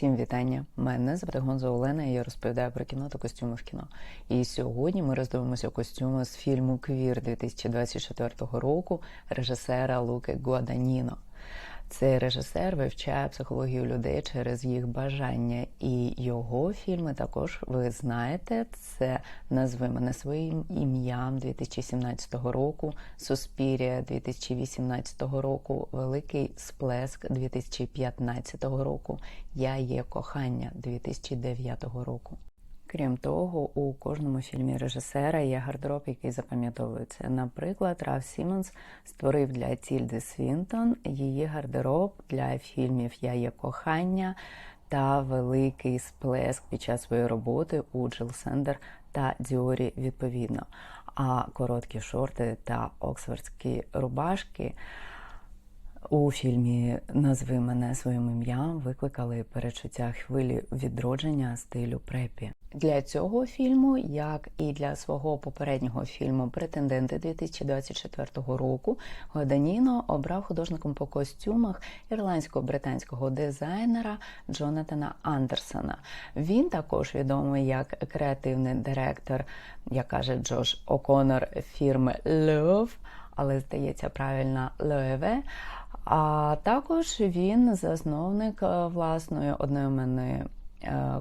Всім вітання! Мене звати Гонзо Олена, і я розповідаю про кіно та костюми в кіно. І сьогодні ми роздивимося костюми з фільму Квір 2024 року режисера Луки Гуаданіно. Цей режисер вивчає психологію людей через їх бажання, і його фільми також ви знаєте. Це назви мене своїм ім'ям 2017 року, Суспірія 2018 року, Великий Сплеск 2015 року. Я є кохання 2009 року. Крім того, у кожному фільмі режисера є гардероб, який запам'ятовується. Наприклад, Раф Сімонс створив для Тільди Свінтон її гардероб для фільмів Я є кохання та Великий сплеск під час своєї роботи у Джил Сендер та Діорі відповідно. А короткі шорти та оксфордські рубашки. У фільмі Назви мене своїм ім'ям викликали перечуття хвилі відродження стилю препі. Для цього фільму, як і для свого попереднього фільму Претенденти 2024 року, Годаніно обрав художником по костюмах ірландсько-британського дизайнера Джонатана Андерсона. Він також відомий як креативний директор, як каже Джош О'Конор фірми Love, але здається правильно Loewe. А також він засновник власної одноіменної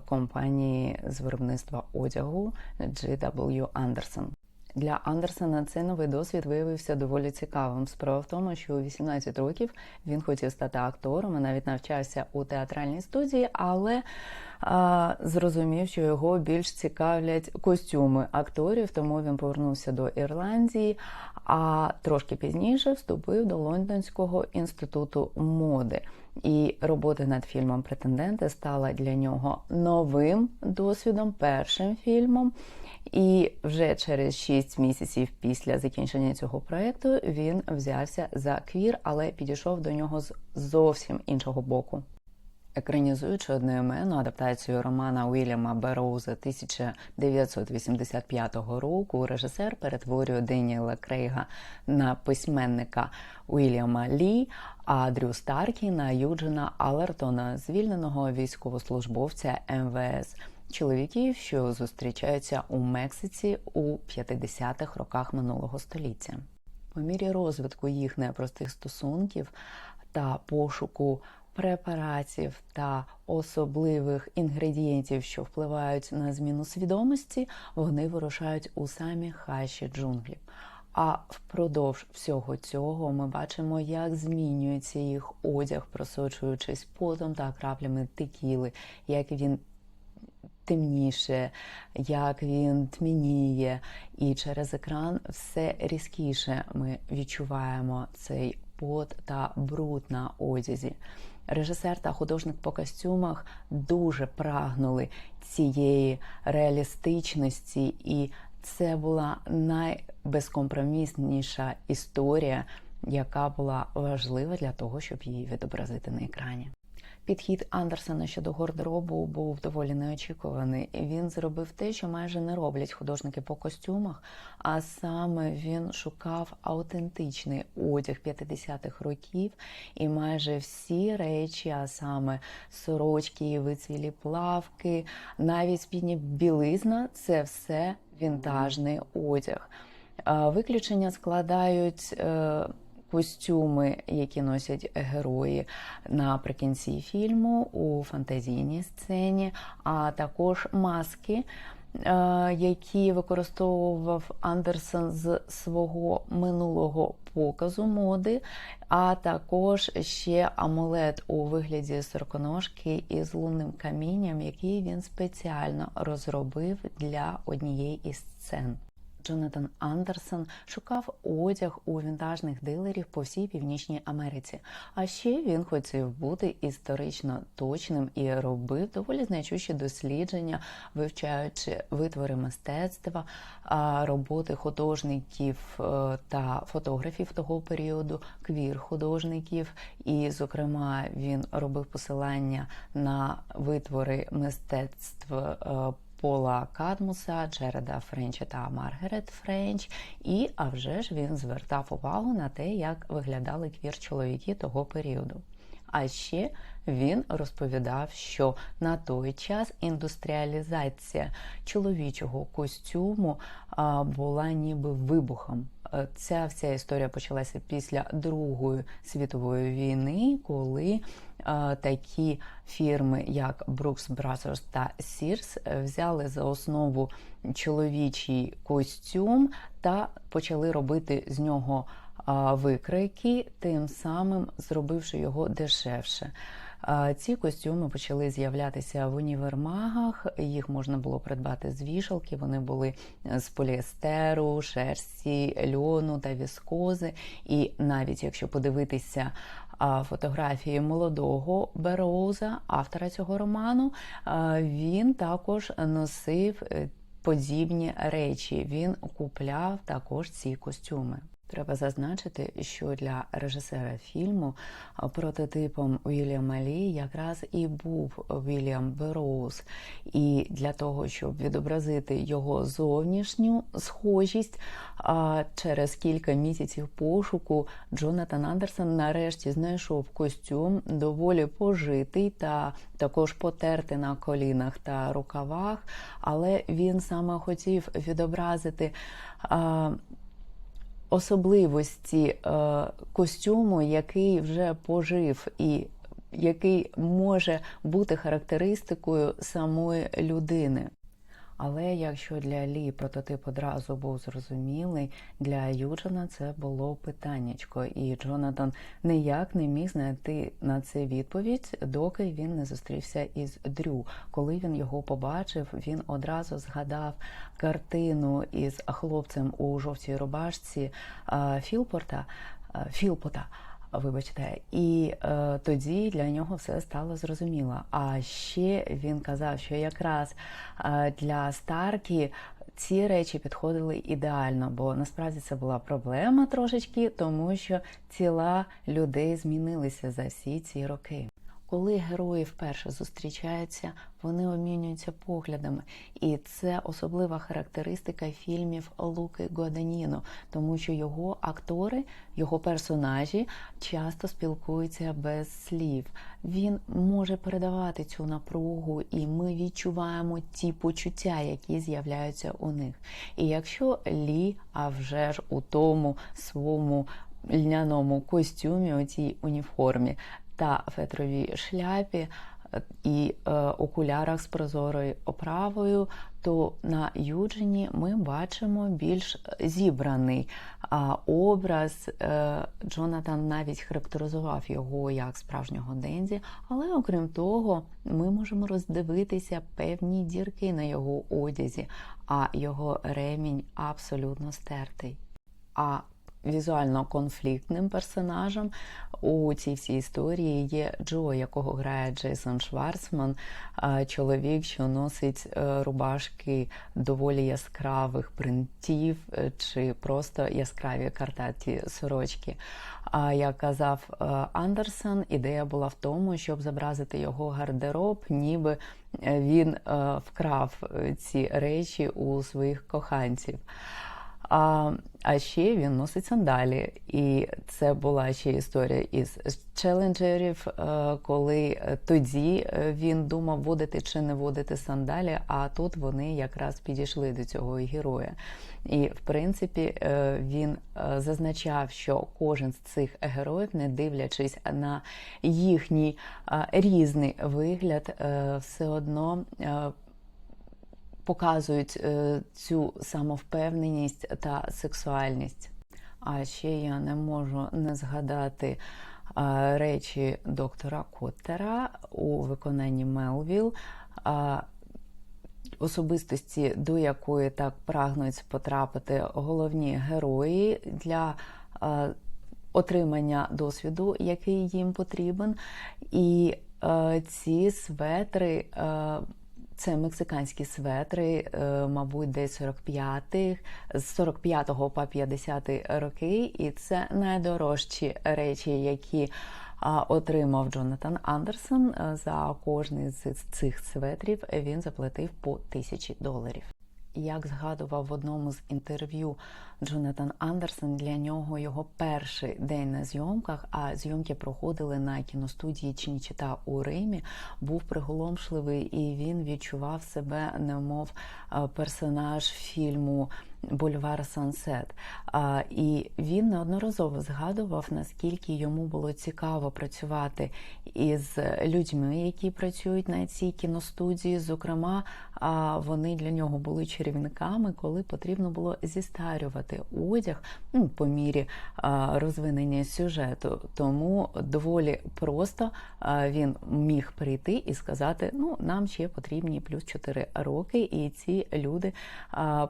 компанії з виробництва одягу GW Anderson. Для Андерсона цей новий досвід виявився доволі цікавим. Справа в тому, що у 18 років він хотів стати актором і навіть навчався у театральній студії, але а, зрозумів, що його більш цікавлять костюми акторів, тому він повернувся до Ірландії, а трошки пізніше вступив до Лондонського інституту моди. І робота над фільмом Претенденти стала для нього новим досвідом, першим фільмом. І вже через 6 місяців після закінчення цього проєкту він взявся за квір, але підійшов до нього з зовсім іншого боку. Екранізуючи одноіменну адаптацію романа Уільяма Бероуза 1985 року, режисер перетворює Деніела Крейга на письменника Уільяма Лі, а Дрю Старкі на Юджина Алертона, звільненого військовослужбовця МВС. Чоловіків, що зустрічаються у Мексиці у 50-х роках минулого століття, по мірі розвитку їх непростих стосунків та пошуку препаратів та особливих інгредієнтів, що впливають на зміну свідомості, вони вирушають у самі хащі джунглів. А впродовж всього цього ми бачимо, як змінюється їх одяг, просочуючись потом та краплями текіли, як він темніше, як він тьмяніє, і через екран все різкіше ми відчуваємо цей пот та бруд на одязі. Режисер та художник по костюмах дуже прагнули цієї реалістичності, і це була найбезкомпромісніша історія, яка була важлива для того, щоб її відобразити на екрані. Підхід Андерсона щодо гардеробу був доволі неочікуваний. Він зробив те, що майже не роблять художники по костюмах, а саме він шукав аутентичний одяг 50-х років, і майже всі речі, а саме сорочки, вицвілі плавки, навіть спідні білизна це все вінтажний одяг. Виключення складають. Костюми, які носять герої наприкінці фільму у фантазійній сцені, а також маски. Е, які використовував Андерсон з свого минулого показу моди, а також ще амулет у вигляді сороконожки із лунним камінням, який він спеціально розробив для однієї із сцен. Джонатан Андерсон шукав одяг у вінтажних дилерів по всій північній Америці. А ще він хотів бути історично точним і робив доволі значущі дослідження, вивчаючи витвори мистецтва, роботи художників е, та фотографів того періоду, квір художників. І, зокрема, він робив посилання на витвори мистецтв. Пола Кадмуса, Джереда Френча та Маргарет Френч. І а вже ж він звертав увагу на те, як виглядали квір чоловіки того періоду. А ще він розповідав, що на той час індустріалізація чоловічого костюму була ніби вибухом. Е, Ця вся історія почалася після Другої світової війни, коли е, такі фірми, як Brooks Brothers та Sears, е, взяли за основу чоловічий костюм та почали робити з нього а, викройки, тим самим зробивши його дешевше. Ці костюми почали з'являтися в універмагах. Їх можна було придбати з вішалки. Вони були з поліестеру, шерсті, льону та віскози. І навіть якщо подивитися фотографії молодого Бероуза, автора цього роману, він також носив е, подібні речі. Він купляв також ці костюми. Треба зазначити, що для режисера фільму прототипом Уільяма Лі якраз і був Вільям Бероуз. І для того, щоб відобразити його зовнішню схожість, через кілька місяців пошуку Джонатан Андерсон нарешті знайшов костюм доволі пожитий та також потертий на колінах та рукавах, але він саме хотів відобразити. Особливості е, костюму, який вже пожив і який може бути характеристикою самої людини. Але якщо для Лі прототип одразу був зрозумілий, для Юджина це було питаннячко, і Джонатан ніяк не міг знайти на це відповідь, доки він не зустрівся із Дрю. Коли він його побачив, він одразу згадав картину із хлопцем у жовтій рубашці Філпорта Філпота. Вибачте, і е, тоді для нього все стало зрозуміло. А ще він казав, що якраз е, для старки ці речі підходили ідеально, бо насправді це була проблема трошечки, тому що тіла людей змінилися за всі ці роки. Коли герої вперше зустрічаються, вони обмінюються поглядами, і це особлива характеристика фільмів Луки Гуаданіно, тому що його актори, його персонажі часто спілкуються без слів. Він може передавати цю напругу, і ми відчуваємо ті почуття, які з'являються у них. І якщо Лі, а вже ж у тому своєму льняному костюмі, у цій уніформі та фетровій шляпі і е, окулярах з прозорою оправою, то на Юджині ми бачимо більш зібраний образ. Е, Джонатан навіть характеризував його як справжнього Дензі, але окрім того, ми можемо роздивитися певні дірки на його одязі, а його ремінь абсолютно стертий. А Візуально конфліктним персонажем у цій всій історії є Джо, якого грає Джейсон Шварцман, чоловік, що носить е, рубашки доволі яскравих принтів е, чи просто яскраві картаті сорочки. А як казав е, Андерсон, ідея була в тому, щоб зобразити його гардероб, ніби він вкрав ці речі у своїх коханців. А а ще він носить сандалі, і це була ще історія із челенджерів, е, коли тоді він думав, водити чи не водити сандалі. А тут вони якраз підійшли до цього героя. І в принципі е, він е, зазначав, що кожен з цих героїв, не дивлячись на їхній різний вигляд, все одно показують е, цю самовпевненість та сексуальність. А ще я не можу не згадати е, речі доктора Коттера у виконанні Мелвіл. Особистості, до якої так прагнуть потрапити головні герої для е, отримання досвіду, який їм потрібен. І е, ці светри е, це мексиканські светри, е, мабуть, десь 45-х, з 45 по 50 роки, і це найдорожчі речі, які отримав Джонатан Андерсон за кожний з цих светрів. Він заплатив по тисячі доларів. Як згадував в одному з інтерв'ю Джонатан Андерсон, для нього його перший день на зйомках, а зйомки проходили на кіностудії Чінчита у Римі, був приголомшливий, і він відчував себе, немов е, персонаж фільму. Бульвар Сансет. І він неодноразово згадував, наскільки йому було цікаво працювати із людьми, які працюють на цій кіностудії. Зокрема, вони для нього були чарівниками, коли потрібно було зістарювати одяг ну, по мірі розвинення сюжету. Тому доволі просто він міг прийти і сказати: ну, нам ще потрібні плюс 4 роки, і ці люди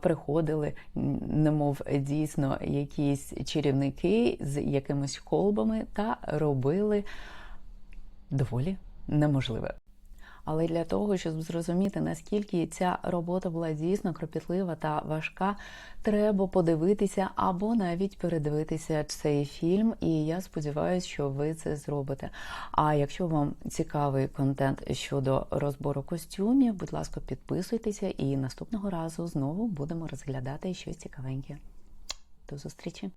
приходили немов дійсно якісь чарівники з якимись колбами та робили доволі неможливе. Але для того, щоб зрозуміти, наскільки ця робота була дійсно кропітлива та важка, треба подивитися або навіть передивитися цей фільм. І я сподіваюся, що ви це зробите. А якщо вам цікавий контент щодо розбору костюмів, будь ласка, підписуйтеся, і наступного разу знову будемо розглядати щось цікавеньке. До зустрічі!